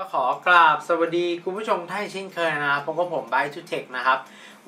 ก็ขอกราบสวัสดีคุณผู้ชมท่านเช่นเคยนะครับผมก็ผมไบทูเทคนะครับ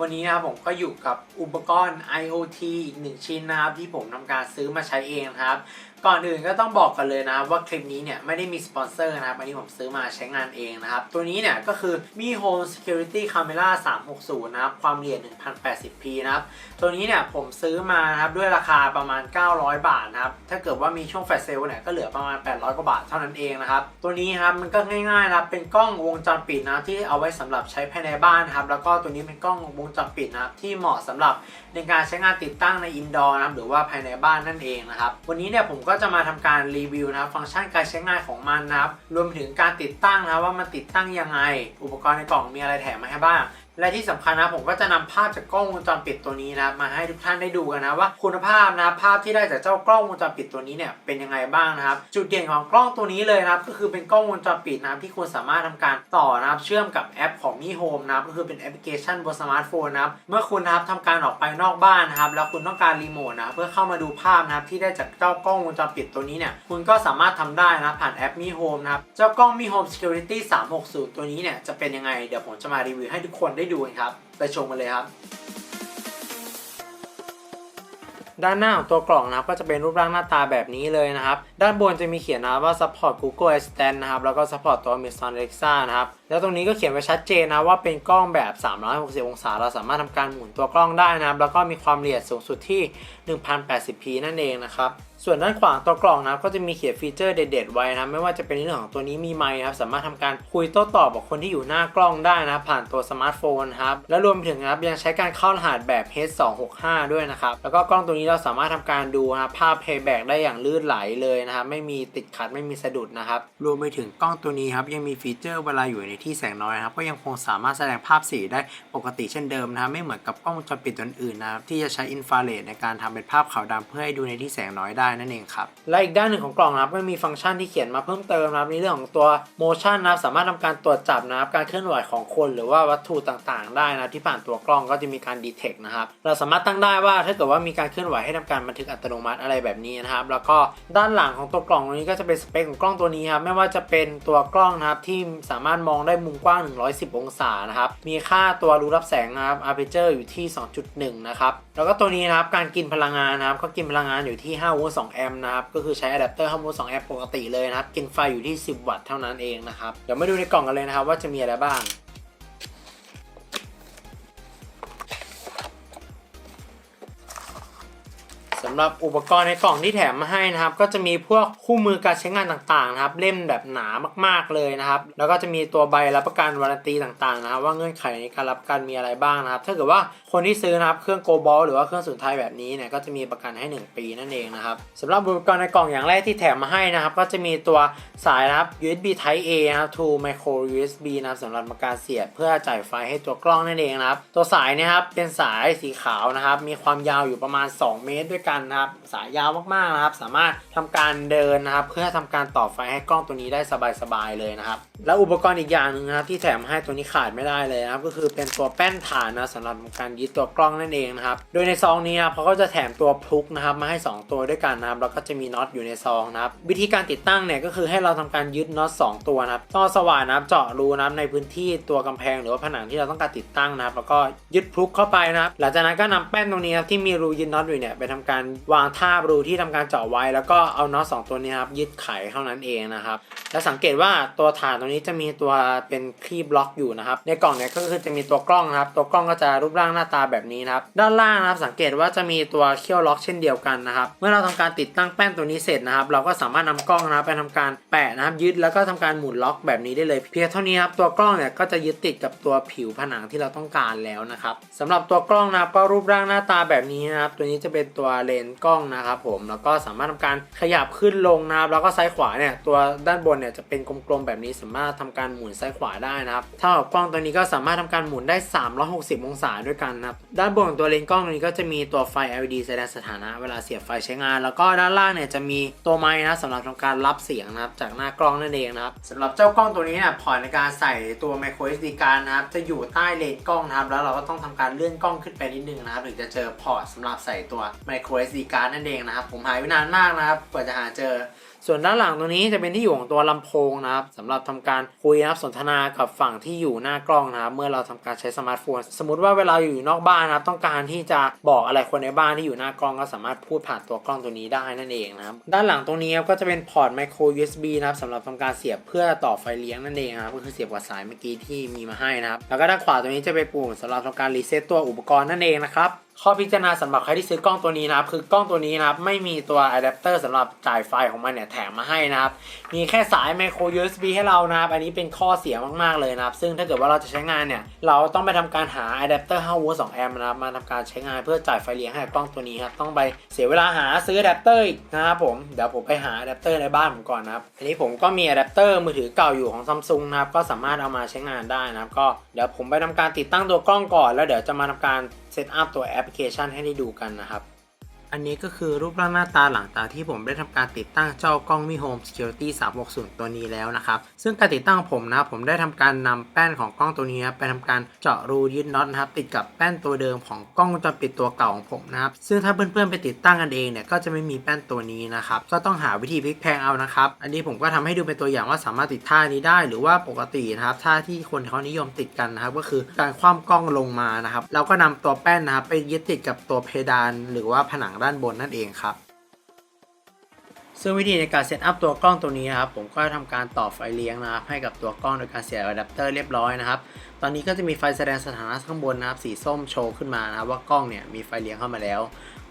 วันนี้นะครับผมก็อยู่กับอุปกรณ์ IoT อีกหนึ่งชิ้นนะครับ ที่ผมทำการซื้อมาใช้เองนะครับ ก่อนอื่นก็ต้องบอกกันเลยนะว่าคลิปนี้เนี่ยไม่ได้มีสปอนเซอร์นะครับอันนี้ผมซื้อมาใช้งานเองนะครับ ตัวนี้เนี่ยก็คือมี Home Security Camera 360 นะครับ ความละเอียด 1080p นะครับ ตัวนี้เนี่ยผมซื้อมานะครับด้วยราคาประมาณ 900 บาทนะครับ ถ้าเกิดว่ามีช่วงแฟลชเซลเนี่ยก็เหลือประมาณ 800 กว่าบาทเท่านั้นเองนะครับ ตัวนี้ครับมันก็ง่ายๆนะครับเป็นกล้องวงจรปิดนะที่เอาไว้สำหรับใช้ภายในบ้านครับแล้วก็ตัวนี้เป็นกล้องวงจรปิดนะครับที่เหมาะสำหรับในการใช้งานติดตั้งในอินดอร์นะครับหรือว่าภายในบ้านนั่นเองนะครับวันนี้เนี่ยผมก็็จะมาทำการรีวิวนะครับฟังก์ชันการใช้งานของมันนะครับรวมถึงการติดตั้งนะว่ามันติดตั้งยังไง อุปกรณ์ในกล่องมีอะไรแถมมาให้บ้างและที่สำคัญนะผมก็จะนำภาพจากกล้องวงจรปิดตัวนี้นะมาให้ทุกท่านได้ดูกันนะว่าคุณภาพนะภาพที่ได้จากเจ้ากล้องวงจรปิดตัวนี้เนี่ยเป็นยังไงบ้างนะครับ จุดเด่นของกล้องตัวนี้เลยนะครับก็คือเป็นกล้องวงจรปิดนะครับที่คุณสามารถทำการต่อนะครับเชื่อมกับแอปของ Mi Home นะครับก็คือเป็นแอปพลิเคชันบนสมาร์ทโฟนนะครับเมื่อคุณนะครับทำการออกไปนอกบ้านนะครับแล้วคุณต้องการรีโมทนะเพื่อเข้ามาดูภาพนะครับที่ได้จากเจ้ากล้องวงจรปิดตัวนี้เนี่ยคุณก็สามารถทำได้นะผ่านแอป Mi Home นะครับเจ้ากล้อง Mi Home Security 360 ตัวนี้เนี่ยจะเป็นยังไงเดี๋ยวผมจะมารีวิวให้ทุกคนได้ดูกันครับ ไปชมกันเลยครับ ด้านหน้าของตัวกล่องนะครับก็จะเป็นรูปร่างหน้าตาแบบนี้เลยนะครับ ด้านบนจะมีเขียนนะว่า support Google Assistant นะครับ แล้วก็ support ตัว Amazon Alexa นะครับ แล้วตรงนี้ก็เขียนไว้ชัดเจนนะว่าเป็นกล้องแบบ 360 องศา เราสามารถทำการหมุนตัวกล้องได้นะครับ แล้วก็มีความละเอียดสูงสุดที่ 1080p นั่นเองนะครับ ส่วนด้านขวางตัวกล่องนะก็จะมีเขียนฟีเจอร์เด็ดๆไว้นะ ไม่ว่าจะเป็นเรื่องของตัวนี้มีไมค์ครับ สามารถทำการคุยโต้ตอบกับคนที่อยู่หน้ากล้องได้นะ ผ่านตัวสมาร์ทโฟนครับ และรวมถึงนะครับยังใช้การเข้ารหัสแบบ H265 ด้วยนะครับ แล้วก็กล้องตัวนี้เราสามารถทำการดูนะภาพ playback ได้อย่างลื่นไหลเลยนะครับ ไม่มีติดขัด ไม่มีสะดุดนะครับ รวมไปถึงกล้องตัวนี้ครับยังมีฟีเจอร์เวลาอยู่ในที่แสงน้อยนะครับก็ยังคงสามารถแสดงภาพสีได้ปกติเช่นเดิมนะครับไม่เหมือนกับกล้องวงจรปิดตัวอื่นนะครับที่จะใช้อินฟราเรดในการทำเป็นภาพขาวดำเพื่อให้ดูในที่แสงน้อยได้นั่นเองครับและอีกด้านหนึ่งของกล่องนะครับก็มีฟังก์ชันที่เขียนมาเพิ่มเติมนะครับในเรื่องของตัว motion นะครับสามารถทำการตรวจจับนะครับการเคลื่อนไหวของคนหรือว่าวัตถุต่างๆ ได้นะที่ผ่านตัวกล้องก็จะมีการ detect นะครับเราสามารถตั้งได้ว่าถ้าเกิดว่ามีการเคลื่อนไหวให้ทำการบันทึกอัตโนมัติอะไรแบบนี้นะครับแล้วก็ด้านหลังของตัวกล่องตัวนี้ก็จะเป็นสเปคของกล้องตัวนี้ครับไม่ว่าจะเป็นตัวกล้องนะครับที่สามารถมองได้ได้มุมกว้าง 110 องศานะครับ มีค่าตัวรูรับแสงนะครับ aperture อยู่ที่ 2.1 นะครับ แล้วก็ตัวนี้นะครับ การกินพลังงานนะครับ ก็กินพลังงานอยู่ที่5โวลต์2แอมป์นะครับ ก็คือใช้อะแดปเตอร์5โวลต์2แอมป์ปกติเลยนะครับ กินไฟอยู่ที่ 10 วัตต์เท่านั้นเองนะครับ เดี๋ยวมาดูในกล่องกันเลยนะครับว่าจะมีอะไรบ้าง สำหรับอุปกรณ์ในกล่องที่แถมมาให้นะครับ ก็จะมีพวกคู่มือการใช้งานต่างๆนะครับ เล่มแบบหนามากๆเลยนะครับ แล้วก็จะมีตัวใบรับประกันวารันตีต่างๆนะครับ ว่าเงื่อนไขในการรับประกันมีอะไรบ้างนะครับ ถ้าเกิดว่าคนที่ซื้อนะครับเครื่องโกบอลหรือว่าเครื่องสุนทรแบบนี้เนี่ยก็จะมีประกันให้ 1 ปีนั่นเองนะครับสำหรับอุปกรณ์ในกล่องอย่างแรกที่แถมมาให้นะครับ ก็จะมีตัวสายนะครับ USB Type A นะครับ to micro USB นะครับสำหรับการเสียบเพื่อจ่ายไฟให้ตัวกล้องนั่นเองนะครับ ตัวสายเนะครับเป็นสายสีขาวนะครับ มีความยาวอยู่ประมาณ 2 เมตรด้วยกันนะครับสายยาวมากๆนะครับ สามารถทำการเดินนะครับ เพื่อทำการต่อไฟให้กล้องตัวนี้ได้สบายๆเลยนะครับ แล้วอุปกรณ์อีกอย่างหนึ่งนะครับที่แถมให้ตัวนี้ขาดไม่ได้เลยนะครับ ก็คือเป็นตัวแป้นฐานนะสำหรับการยึดตัวกล้องนั่นเองนะครับ โดยในซองนี้นะเขาก็จะแถมตัวพลุกนะครับมาให้ 2 ตัวด้วยกันนะครับแล้วก็จะมีน็อตอยู่ในซองนะครับวิธีการติดตั้งเนี่ยก็คือให้เราทำการยึดน็อต2ตัวนะครับต้อสว่านนะครับเจาะรูนะครับในพื้นที่ตัวกำแพงหรือว่าผนังที่เราต้องการติดตั้งนะครับ แล้วก็ยึดพลุกเข้าไปนะครับหลังจากนั้นก็นำแป้นตรงนี้ที่มีรูยึดน็อตอยู่เนี่ยไปทำการวางท่าบรูที่ทำการเจาะไว้ แล้วก็เอาน็อตสองตัวนี้ครับยึดไขเท่านั้นเองนะครับและสังเกตว่าตัวฐานตรงนี้จะมีตัวเป็นคลีบล็อกอยู่นะครับ ในกล่องเนี่ยก็คือจะมีตัวกล้องนะครับ ตัวกล้องก็จะรูปร่างหน้าตาแบบนี้นะครับ ด้านล่างนะครับสังเกตว่าจะมีตัวเขี้ยวล็อกเช่นเดียวกันนะครับ เมื่อเราทำการติดตั้งแป้นตัวนี้เสร็จนะครับ เราก็สามารถนำกล้องนะครับไปทำการแปะนะครับยึดแล้วก็ทำการหมุนล็อกแบบนี้ได้เลย เพียงเท่านี้ครับตัวกล้องเนี่ยก็จะยึดติดกับตัวผิวผนังที่เราต้องการแล้วนะครับสำหรับตัวกล้องนะครับก็รูปร่างหน้าตาแบบนี้นะครับ ตัวนี้จะเป็นตัวเลนส์กล้องนะครับผมแล้วก็สามารถทำการขยับขึ้นลงนะครับแล้วก็ซ้ายขวาเนี่ยตัวด้านบนเนี่ยจะเป็นกลมๆแบบนี้สามารถทำการหมุนซ้ายขวาได้นะครับเท่ากับกล้องตัวนี้ก็สามารถทำการหมุนได้ 360 องศาด้วยกันนะครับด้านบนของตัวเลนส์กล้องตัวนี้ก็จะมีตัวไฟ LED แสดงสถานะเวลาเสียบไฟใช้งาน แล้วก็ด้านล่างเนี่ยจะมีตัวไมค์นะสำหรับทำการรับเสียงนะครับจากหน้ากล้องนั่นเองนะครับสำหรับเจ้ากล้องตัวนี้เนี่ยพอร์ตในการใส่ตัว micro SD card นะครับจะอยู่ใต้เลนส์กล้องนะครับแล้วเราก็ต้องทำการเลื่อนกล้องขึ้นไปนิดนึงนะครับถึงจะเจอพอร์ตสำหรับใส่ตัวไม micro SD card นั่นเองนะครับ ผมหายไปนานมากนะครับกว่าจะหาเจอ ส่วนด้านหลังตรงนี้จะเป็นที่อยู่ของตัวลำโพงนะครับสำหรับทำการคุยนะครับสนทนากับฝั่งที่อยู่หน้ากล้องนะครับเมื่อเราทำการใช้สมาร์ทโฟน สมมติว่าเวลาอยู่นอกบ้านนะครับ ต้องการที่จะบอกอะไรคนในบ้านที่อยู่หน้ากล้องก็สามารถพูดผ่านตัวกล้องตัวนี้ได้นั่นเองนะครับด้านหลังตรงนี้ก็จะเป็นพอร์ตไมโคร USB นะครับสำหรับทำการเสียบเพื่อต่อไฟเลี้ยงนั่นเองนะครับก็คือเสียบกับสายเมื่อกี้ที่มีมาให้นะครับแล้วก็ด้านขวาตรงนี้จะเป็นปุ่มสำหรับทำการรีเซ็ตตัวอุปกรณ์นั่นเองนะครับ ข้อพิจารณาสำหรับใครที่ซื้อกล้องตัวนี้นะครับ คือกล้องตัวนี้นะครับ ไม่มีตัวอะแดปเตอร์สำหรับจ่ายไฟของมันเนี่ยแถมมาให้นะครับ มีแค่สายไมโคร USB ให้เรานะครับ อันนี้เป็นข้อเสียมาก ๆ เลยนะครับ ซึ่งถ้าเกิดว่าเราจะใช้งานเนี่ย เราต้องไปทำการหาอะแดปเตอร์5โวลต์2แอมป์นะครับ มาทำการใช้งานเพื่อจ่ายไฟเลี้ยงให้กล้องตัวนี้ครับ ต้องไปเสียเวลาหาซื้ออะแดปเตอร์อีกนะครับผม เดี๋ยวผมไปหาอะแดปเตอร์ในบ้านผมก่อนนะครับ อันนี้ผมก็มีอะแดปเตอร์มือถือเก่าอยู่ของซัมซุงนะครับ ก็สามารถเอามาใช้งานได้นะครับ ก็เดี๋ยวผมไปทำการติดตั้งตัวกล้องก่อน แล้วเดี๋ยวจะมาทำการ เซตอัพตัวแอปพลิเคชันให้ได้ดูกันนะครับ อันนี้ก็คือรูปร่างหน้าตาหลังจาที่ผมได้ทำการติดตั้งเจ้ากล้องมี Home Security 360 ตัวนี้แล้วนะครับ ซึ่งการติดตั้งผมนะ ผมได้ทำการนำแป้นของกล้องตัวนี้นไปทำการเจาะรูยึดน็อตนะครับ ติดกับแป้นตัวเดิมของกล้องวงจรปิดตัวเก่าของผมนะครับ ซึ่งถ้าเพื่อนๆไปติดตั้งกันเองเนี่ยก็จะไม่มีแป้นตัวนี้นะครับ ก็ต้องหาวิธีพลิกแพงเอานะครับ อันนี้ผมก็ทำให้ดูเป็นตัวอย่างว่าสามารถติดท่านี้ได้ หรือว่าปกตินะครับท่าที่คนเขานิยมติดกันนะครับ ก็คือการคว่ำกล้องลงมานะครับ เราก็นำตัวแป้นนะครับไปยึดติดกับตัวเพดานหรือว่าผนังด้านบนนั่นเองครับ ซึ่งวิธีในการเซตอัพตัวกล้องตัวนี้นะครับ ผมก็ทำการต่อไฟเลี้ยงนะครับให้กับตัวกล้องโดยการเสียบอะแดปเตอร์เรียบร้อยนะครับ ตอนนี้ก็จะมีไฟแสดงสถานะข้างบนนะครับ สีส้มโชว์ขึ้นมานะครับว่ากล้องเนี่ยมีไฟเลี้ยงเข้ามาแล้ว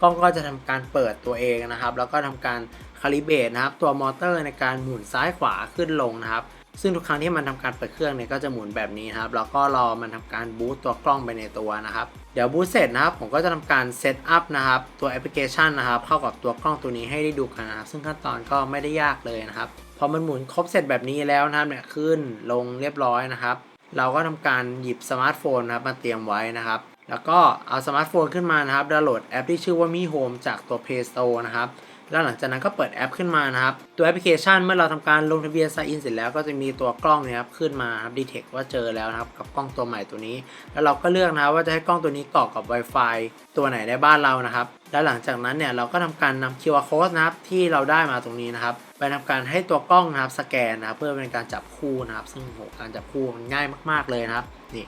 กล้องก็จะทำการเปิดตัวเองนะครับ แล้วก็ทำการคาลิเบรตนะครับ ตัวมอเตอร์ในการหมุนซ้ายขวาขึ้นลงนะครับ ซึ่งทุกครั้งที่มันทำการเปิดเครื่องเนี่ยก็จะหมุนแบบนี้ครับแล้วก็รอมันทำการบูตตัวกล้องไปในตัวนะครับเดี๋ยวบูตเสร็จนะครับผมก็จะทำการเซตอัพนะครับตัวแอปพลิเคชันนะครับเข้ากับตัวกล้องตัวนี้ให้ได้ดูกันนะครับซึ่งขั้นตอนก็ไม่ได้ยากเลยนะครับพอมันหมุนครบเสร็จแบบนี้แล้วนะครับเนี่ยขึ้นลงเรียบร้อยนะครับ เราก็ทำการหยิบสมาร์ทโฟนนะครับมาเตรียมไว้นะครับแล้วก็เอาสมาร์ทโฟนขึ้นมานะครับดาวน์โหลดแอปที่ชื่อว่ามีโฮมจากตัว Play Store นะครับ แล้วหลังจากนั้นก็เปิดแอปขึ้นมานะครับ ตัวแอปพลิเคชันเมื่อเราทำการลงทะเบียน sign in เสร็จแล้วก็จะมีตัวกล้องเนี่ยครับขึ้นมาครับดีเทคว่าเจอแล้วนะครับกับกล้องตัวใหม่ตัวนี้ แล้วเราก็เลือกนะครับว่าจะให้กล้องตัวนี้เกาะกับ Wi-Fi ตัวไหนในบ้านเรานะครับ แล้วหลังจากนั้นเนี่ยเราก็ทำการนำ QR code นะครับที่เราได้มาตรงนี้นะครับไปทำการให้ตัวกล้องนะครับสแกนนะครับเพื่อเป็นการจับคู่นะครับ ซึ่งโหการจับคู่มันง่ายมาก ๆเลยนะครับนี่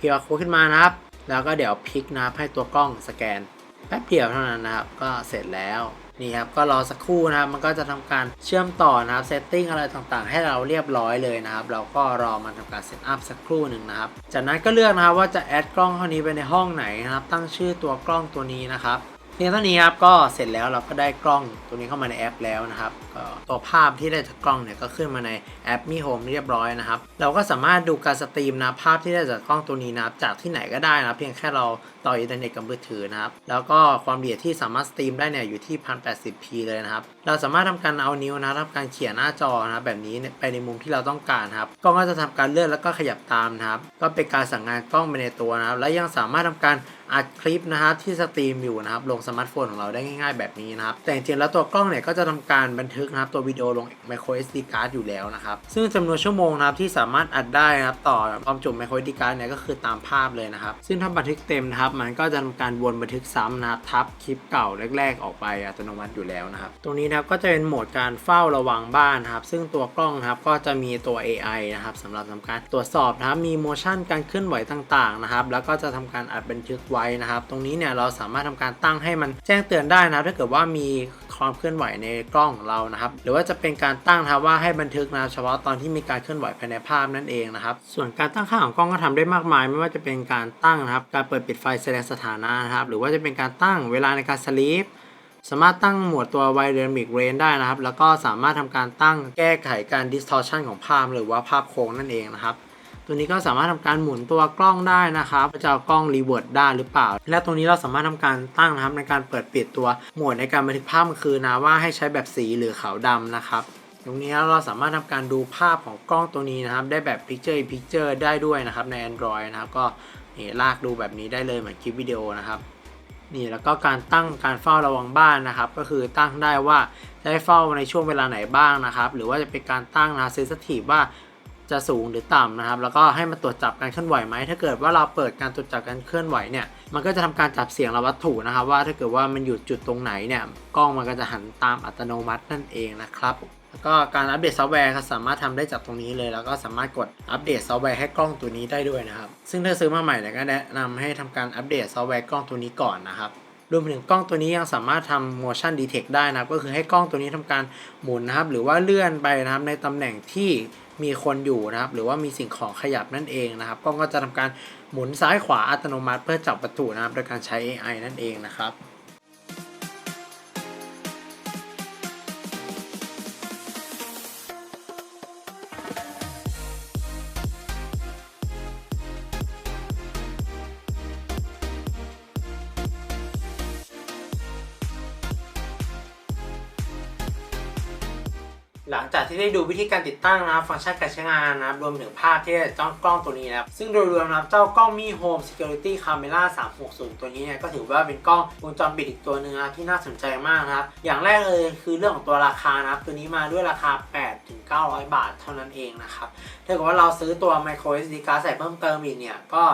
QR code ขึ้นมานะครับ แล้วก็เดี๋ยวพลิกนะครับให้ตัวกล้องสแกนแป๊บเดียวเท่านั้นนะครับ ก็เสร็จแล้ว นี่ครับก็รอสักครู่นะครับมันก็จะทำการเชื่อมต่อนะครับเซตติ้งอะไรต่างๆ ให้เราเรียบร้อยเลยนะครับเราก็รอมันทำการเซตอัพสักครู่หนึ่งนะครับจากนั้นก็เลือกนะครับว่าจะแอดกล้องตัวนี้ไปในห้องไหนนะครับ ตั้งชื่อตัวกล้องตัวนี้นะครับเพียงเท่านี้ครับก็เสร็จแล้วเราก็ได้กล้องตัวนี้เข้ามาในแอปแล้วนะครับก็ตัวภาพที่ได้จากกล้องเนี่ยก็ขึ้นมาในแอปมีโฮมเรียบร้อยนะครับ เราก็สามารถดูการสตรีมนะภาพที่ได้จากกล้องตัวนี้นะจากที่ไหนก็ได้นะเพียงแค่เรา ต่ออินเทอร์เน็ตกับมือถือนะครับ แล้วก็ความละเอียดที่สามารถสตรีมได้เนี่ยอยู่ที่ 1080p เลยนะครับ เราสามารถทำการเอานิ้วนะทำการเขี่ยหน้าจอนะแบบนี้ไปในมุมที่เราต้องการครับกล้องก็จะทำการเลื่อนแล้วก็ขยับตามนะครับ ก็เป็นการสั่งงานกล้องไปในตัวนะครับ และยังสามารถทำการอัดคลิปนะครับที่สตรีมอยู่นะครับลงสมาร์ทโฟนของเราได้ง่ายๆแบบนี้นะครับแต่จริงๆแล้วตัวกล้องเนี่ยก็จะทำการบันทึกนะครับตัววิดีโอลง micro SD card อยู่แล้วนะครับซึ่งจำนวนชั่วโมงนะครับที่สามารถอัดได้นะครับต่อความจุ micro SD card เนี่ยก็คือตามภาพเลยนะครับ ซึ่งถ้าบันทึกเต็มนะครับมันก็จะทำการวนบันทึกซ้ำนะทับคลิปเก่าแรก ๆ ออกไปอัตโนมัติอยู่แล้วนะครับ ตรงนี้นะครับก็จะเป็นโหมดการเฝ้าระวังบ้านครับ ซึ่งตัวกล้องนะครับก็จะมีตัว AI นะครับสำหรับทำการตรวจสอบนะครับมี motion การเคลื่อนไหวต่างๆนะครับ แล้วก็จะทำการอัดบันทึกไว้นะครับ ตรงนี้เนี่ยเราสามารถทำการตั้งให้มันแจ้งเตือนได้นะครับถ้าเกิดว่ามีความเคลื่อนไหวในกล้องของเรานะครับ หรือว่าจะเป็นการตั้งนะว่าให้บันทึกนะเฉพาะตอนที่มีการเคลื่อนไหวภายในภาพนั่นเองนะครับ ส่วนการตั้งค่าของกล้องก็ทำได้มากมาย ไม่ว่าจะเป็นการตั้งนะครับ การเปิดปิดไฟแสดงสถานะนะครับ หรือว่าจะเป็นการตั้งเวลาในการสลีปสามารถตั้งหมวดตัว Wide Dynamic Range ได้นะครับ แล้วก็สามารถทำการตั้งแก้ไขการ distortion ของภาพ หรือว่าภาพโค้งนั่นเองนะครับ ตัวนี้ก็สามารถทำการหมุนตัวกล้องได้นะครับจะเอากล้องรีเวิร์ดได้หรือเปล่า และตรงนี้เราสามารถทำการตั้งนะครับในการเปิดปิดตัวโหมดในการบันทึกภาพคืนนะว่าให้ใช้แบบสีหรือขาวดำนะครับตรงนี้เราสามารถทำการดูภาพของกล้องตัวนี้นะครับ ได้แบบ Picture in Picture ได้ด้วยนะครับใน Android นะครับก็ นี่ลากดูแบบนี้ได้เลยเหมือนคลิปวิดีโอนะครับนี่แล้วก็การตั้งการเฝ้าระวังบ้านนะครับ ก็คือตั้งได้ว่าจะให้เฝ้าในช่วงเวลาไหนบ้างนะครับ หรือว่าจะเป็นการตั้งนะเซนซิทีฟว่าจะสูงหรือต่ำนะครับ แล้วก็ให้มันตรวจจับการเคลื่อนไหวไหมถ้าเกิดว่าเราเปิดการตรวจจับการเคลื่อนไหวเนี่ยมันก็จะทำการจับเสียงและวัตถุนะครับ ว่าถ้าเกิดว่ามันอยู่จุดตรงไหนเนี่ยกล้องมันก็จะหันตามอัตโนมัตินั่นเองนะครับ แล้วก็การอัปเดตซอฟต์แวร์ก็สามารถทำได้จากตรงนี้เลย แล้วก็สามารถกดอัปเดตซอฟต์แวร์ให้กล้องตัวนี้ได้ด้วยนะครับ ซึ่งถ้าซื้อมาใหม่เนี่ยก็แนะนำให้ทำการอัปเดตซอฟต์แวร์กล้องตัวนี้ก่อนนะครับรวมถึงกล้องตัวนี้ยังสามารถทำ motion detect ได้นะครับ ก็คือให้กล้องตัวนี้ทำการหมุนนะครับ หรือว่าเลื่อนไปนะครับในตำแหน่งที่มีคนอยู่นะครับ หรือว่ามีสิ่งของขยับนั่นเองนะครับกล้องก็จะทำการหมุนซ้ายขวาอัตโนมัติ เพื่อจับวัตถุนะครับโดยการใช้ AI นั่นเองนะครับ ได้ดูวิธีการติดตั้งนะครับ ฟังก์ชันการใช้งานนะครับรวมถึงภาพที่ได้จากล้องตัวนี้นะครับซึ่งโดยรวมนะครับเจ้ากล้องมี Home Security Camera 360 ตัวนี้เนี่ยก็ถือว่าเป็นกล้องวงจรปิดอีกตัวหนึ่งนะที่น่าสนใจมากนะครับอย่างแรกเลยคือเรื่องของตัวราคานะครับตัวนี้มาด้วยราคา 8 ถึง 900 บาทเท่านั้นเองนะครับถ้าเกิดว่าเราซื้อตัว Micro SD card ใส่เพิ่มเติมอีกเนี่ยก็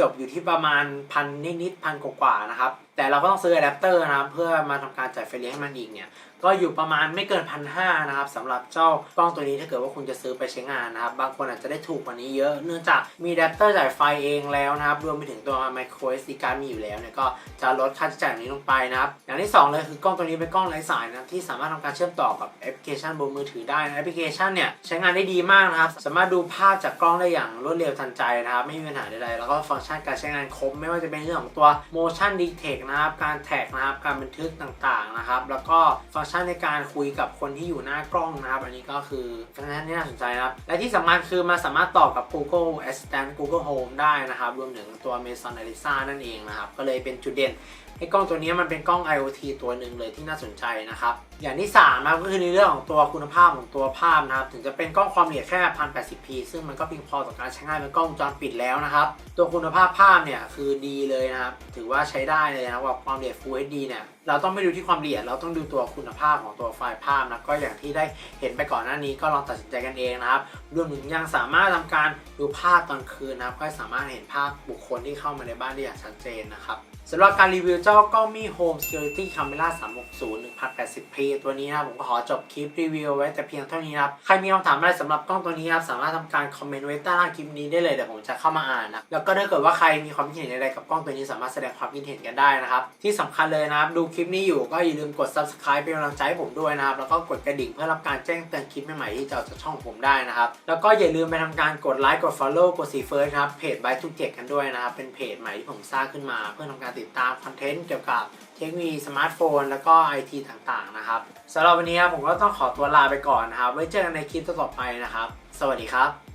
จบอยู่ที่ประมาณพันนิดๆพันกว่าๆนะครับแต่เราก็ต้องซื้ออะแดปเตอร์นะครับเพื่อมาทำการจ่ายไฟเลี้ยงให้มันอีกเนี่ยก็อยู่ประมาณไม่เกินพันห้านะครับสำหรับเจ้ากล้องตัวนี้ถ้าเกิดว่าคุณจะซื้อไปใช้งานนะครับ บางคนอาจจะได้ถูกกว่านี้เยอะ เนื่องจากมีอะแดปเตอร์จ่ายไฟเองแล้วนะครับ รวมไปถึงตัว micro SD card มีอยู่แล้วเนี่ยก็จะลดค่าใช้จ่ายนี้ลงไปนะครับ อย่างที่ 2 เลยคือกล้องตัวนี้เป็นกล้องไร้สายนะที่สามารถทำการเชื่อมต่อกับแอปพลิเคชันบนมือถือได้นะแอปพลิเคชันเนี่ยใช้งานได้ดีมากนะครับ สามารถดูภาพจากกล้องได้อย่างรวดเร็วทันใจนะครับ ไม่มีปัญหาใดๆแล้วก็ฟังก์ชันการใช้งานครบไม่ว่าจะเป็นเรื่องของตัว motion detect นะครับ การแท็กนะครับ การบันทึกต่างๆนะครับ แล้วก็ฟังก์ชันในการคุยกับคนที่อยู่หน้ากล้องนะครับ อันนี้ก็คือฟังก์ชันที่น่าสนใจนะครับ และที่สำคัญคือมันสามารถต่อกับ Google Assistant Google Home ได้นะครับ รวมถึงตัว Amazon Alexa นั่นเองนะครับ ก็เลยเป็นจุดเด่นให้กล้องตัวนี้มันเป็นกล้อง IoT ตัวหนึ่งเลยที่น่าสนใจนะครับ อย่างที่3นะก็คือในเรื่องของตัวคุณภาพของตัวภาพนะครับ ถึงจะเป็นกล้องความละเอียดแค่ 1080p ซึ่งมันก็เพียงพอต่อการใช้งานเป็นกล้องวงจรปิดแล้วนะครับ ตัวคุณภาพภาพเนี่ยคือดีเลยนะครับ ถือว่าใช้ได้เลยนะว่าความละเอียด Full HD เนี่ย เราต้องไม่ดูที่ความละเอียด เราต้องดูตัวคุณภาพของตัวไฟล์ภาพนะ ก็อย่างที่ได้เห็นไปก่อนหน้านี้ก็ลองตัดสินใจกันเองนะครับ รวมถึงยังสามารถทำการดูภาพตอนคืนนะครับก็สามารถเห็นภาพบุคคลที่เข้ามาในบ้านได้อย่างชัดเจนนะครับ สำหรับการรีวิวเจ้ากล้องมี Home Security Camera 360 1080p ตัวนี้นะผมก็ขอจบคลิปรีวิวไว้แต่เพียงเท่านี้ครับ ใครมีคำถามอะไรสำหรับกล้องตัวนี้ครับสามารถทำการคอมเมนต์ไว้ใต้ล่างคลิปนี้ได้เลยเดี๋ยวผมจะเข้ามาอ่านนะแล้วก็ถ้าเกิดว่าใครมีความคิดเห็นอะไรกับกล้องตัวนี้สามารถแสดงความคิดเห็นกันได้นะครับที่สำคัญเลยนะครับดูคลิปนี้อยู่ก็อย่าลืมกด subscribe เป็นกำลังใจให้ผมด้วยนะครับแล้วก็กดกระดิ่งเพื่อรับการแจ้งเตือนคลิปใหม่ๆที่จะออกจากช่องผมได้นะครับแล้วก็อย่าลืมไปทำการกดไลค์กด follow กดสีเฟิร์สครับเพจ by ทุกเจ็กันด้วยนะครับเป็นเพจใหม่ที่ผมสร้างขึ้นมาเพื่อทำการติดตามคอนเทนต์เกี่ยวกับเทคโนโลยีสมาร์ทโฟน แล้วก็ไอทีต่างๆนะครับสำหรับวันนี้ครับผมก็ต้องขอตัวลาไปก่อนนะครับ ไว้เจอกันในคลิปต่อไปนะครับ สวัสดีครับ